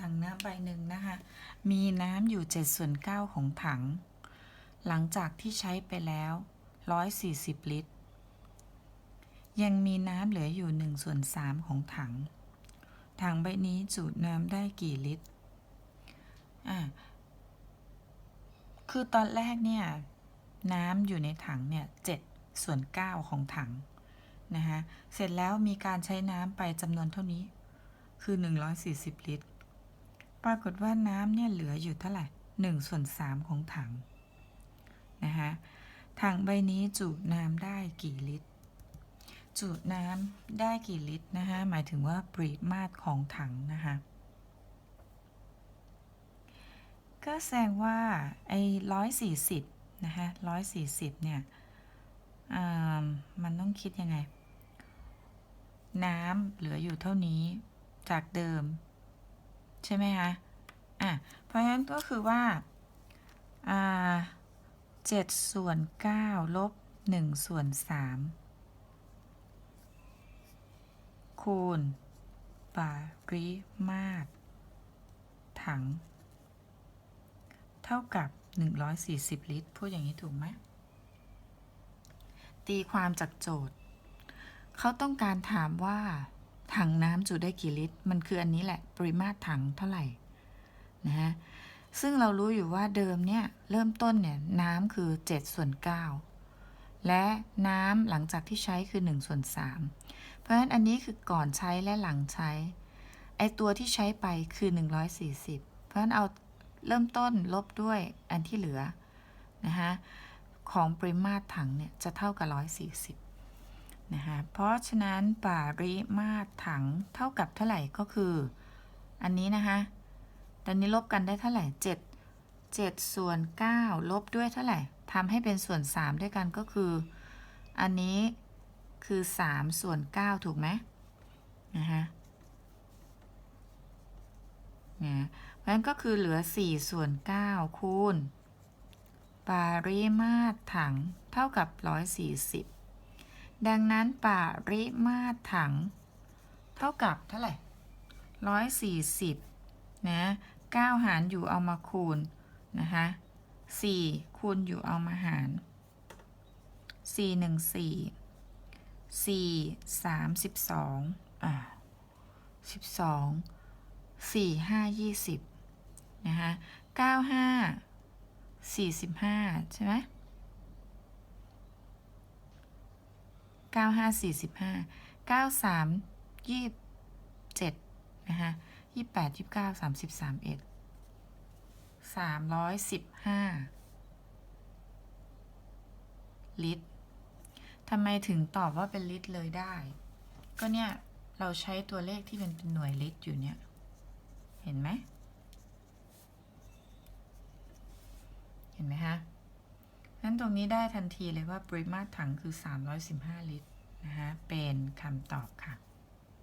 ถังน้ำใบหนึ่งนะคะ มีน้ำอยู่7ส่วน9ของถัง หลังจากที่ใช้ไปแล้ว 140 ลิตร ยังมีน้ำเหลืออยู่1ส่วน3ของถัง ถังใบนี้จุน้ำได้กี่ลิตร อ่า คือตอนแรกเนี่ย น้ำอยู่ในถังเนี่ย7ส่วน9ของถังนะคะเสร็จแล้วมีการใช้น้ำไปจำนวนเท่านี้คือ 140 ลิตร ปรากฏว่าน้ำเนี่ยเหลืออยู่เท่าไหร่1ส่วน3ของถังนะคะถังใบนี้จุน้ำได้กี่ลิตร จุน้ำได้กี่ลิตรนะคะหมายถึงว่าปริมาตรของถังนะคะก็แสดงว่าไอ้ร้อยสี่สิบนะคะร้อยสี่สิบเนี่ยอ่ามันต้องคิดยังไง น้ำเหลืออยู่เท่านี้จากเดิม ใช่ไหมคะอะเพราะฉะนั้นก็คือว่าอ่าเจ็ดส่วนเก้าลบหนึ่งส่วนสามคูณปริมาตรถัง เท่ากับ 140 ลิตร พูดอย่างนี้ถูกไหม ตีความจากโจทย์ เขาต้องการถามว่า ถังน้ำจุได้กี่ลิตร มันคืออันนี้แหละ ปริมาตรถังเท่าไหร่นะฮะซึ่งเรารู้อยู่ว่าเดิมเนี่ยเริ่มต้นเนี่ยน้ำคือ7ส่วน9และน้ำหลังจากที่ใช้คือ1ส่วน3เพราะฉะนั้นอันนี้คือก่อนใช้และหลังใช้ ไอตัวที่ใช้ไปคือ 140 เพราะฉะนั้นเอาเริ่มต้นลบด้วยอันที่เหลือนะคะของปริมาตรถังเนี่ยจะเท่ากับ 140 นะคะเพราะฉะนั้นปริมาตรถังเท่ากับเท่าไหร่ก็คือ อันนี้นะคะตอนนี้ลบกันได้เท่าไหร่ 7 7 ส่วน 9 ลบด้วยเท่าไหร่ทำให้เป็นส่วน 3 ด้วยกันก็คือ อันนี้คือ 3 ส่วน 9 ถูกไหมนะคะนะเพราะฉะนั้นก็คือเหลือ 4 ส่วน 9 คูณ ปริมาตรถังเท่ากับ 140 ดังนั้นปริมาตรถัง เท่ากับเท่าไหร่ร้อยสี่สิบนะ9หารอยู่เอามาคูณนะคะ4คูณอยู่เอามาหาร4 1 4 4 32อ่า12สี่ห้ายี่สิบนะคะเก้าห้าสี่สิบห้าใช่ไหม เก้าห้าสี่สิบห้าเก้าสามยี่เจ็ดนะคะยี่แปดยี่เก้าสามสิบสามเอ็ดสามร้อยสิบห้าลิตรทำไมถึงตอบว่าเป็นลิตรเลยได้ ก็เนี่ย เราใช้ตัวเลขที่เป็นหน่วยลิตรอยู่เนี่ย เห็นไหม เห็นไหมคะ นั้นตรงนี้ได้ทันทีเลยว่าปริมาตรถังคือ 315 ลิตรนะคะเป็นคำตอบค่ะ